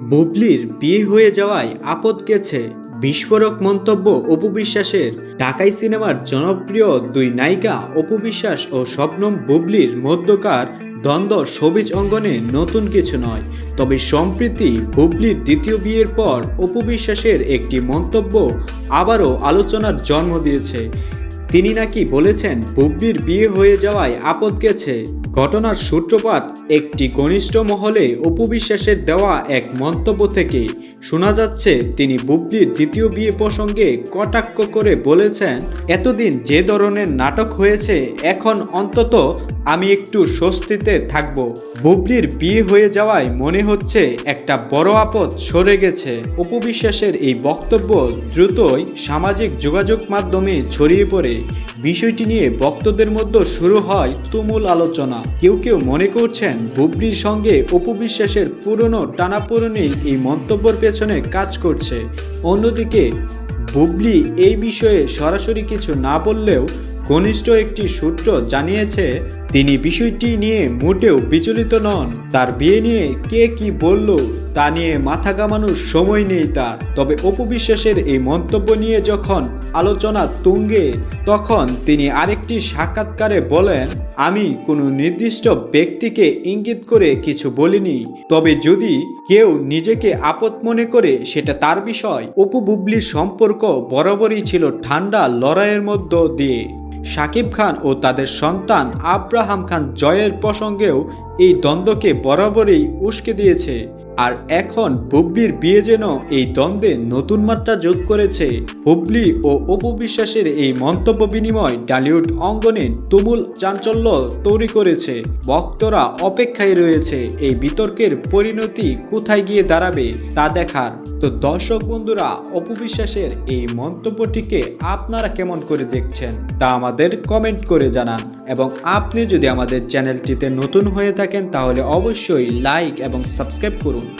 বুবলির বিয়ে হয়ে যাওয়ায় আপদ গেছে। বিস্ফোরক মন্তব্য অপু বিশ্বাসের। ঢাকাই সিনেমার জনপ্রিয় দুই নায়িকা অপু বিশ্বাস ও শবনম বুবলির মধ্যকার দ্বন্দ্ব সবিজ অঙ্গনে নতুন কিছু নয়। তবে সম্প্রীতি বুবলির দ্বিতীয় বিয়ের পর অপু বিশ্বাসের একটি মন্তব্য আবারও আলোচনার জন্ম দিয়েছে। তিনি নাকি বলেছেন, বুবলির বিয়ে হয়ে যাওয়ায় আপদ গেছে। ঘটনার সূত্রপাত একটি ঘনিষ্ঠ মহলে উপবিশ্বাসের দেওয়া এক মন্তব্য থেকে শোনা যাচ্ছে, তিনি বুবলির দ্বিতীয় বিয়ে প্রসঙ্গে কটাক্ষ করে বলেছেন, এতদিন যে ধরনের নাটক হয়েছে, এখন অন্তত আমি একটু স্বস্তিতে থাকব। বুবলির বিয়ে হয়ে যাওয়ায় মনে হচ্ছে একটা বড় আপদ সরে গেছে। উপবিশ্বাসের এই বক্তব্য দ্রুতই সামাজিক যোগাযোগ মাধ্যমে ছড়িয়ে পড়ে। বিষয়টি নিয়ে ভক্তদের মধ্যে শুরু হয় তুমুল আলোচনা। কেউ কেউ মনে করছেন বুবলির সঙ্গে অপুবিশ্বাসের পুরনো টানাপোড়েনেই এই মন্তব্যের পেছনে কাজ করছে। অন্যদিকে, বুবলি এই বিষয়ে সরাসরি কিছু না বললেও ঘনিষ্ঠ একটি সূত্র জানিয়েছে, তিনি বিষয়টি নিয়ে মোটেও বিচলিত নন। তার বিয়ে নিয়ে কে কি বলল তা নিয়ে মাথা ঘামানোর সময় নেই তার। তবে অপবিশ্বাসের এই মন্তব্য নিয়ে যখন আলোচনা তুঙ্গে, তখন তিনি আরেকটি সাক্ষাৎকারে বলেন, আমি কোনো নির্দিষ্ট ব্যক্তিকে ইঙ্গিত করে কিছু বলিনি। তবে যদি কেউ নিজেকে আপদ মনে করে, সেটা তার বিষয়। অপু বুবলির সম্পর্ক বরাবরই ছিল ঠান্ডা লড়াইয়ের মধ্য দিয়ে। শাকিব খান ও তাদের সন্তান আব্রাহাম খান জয়ের প্রসঙ্গেও এই দ্বন্দ্বকে বরাবরই উস্কে দিয়েছে। আর এখন বুবলির বিয়ে যেন এই দ্বন্দ্বে নতুন মাত্রা যোগ করেছে। বুবলি ও অপু বিশ্বাসের এই মন্তব্য বিনিময় ডালিউড অঙ্গনে তুমুল চাঞ্চল্য তৈরি করেছে। ভক্তরা অপেক্ষায় রয়েছে এই বিতর্কের পরিণতি কোথায় গিয়ে দাঁড়াবে তা দেখার। তো দর্শক বন্ধুরা, অপু বিশ্বাসের এই মন্তব্যটিকে আপনারা কেমন করে দেখছেন তা আমাদের কমেন্ট করে জানান। এবং আপনি যদি আমাদের চ্যানেলটিতে নতুন হয়ে থাকেন তাহলে অবশ্যই লাইক এবং সাবস্ক্রাইব করুন।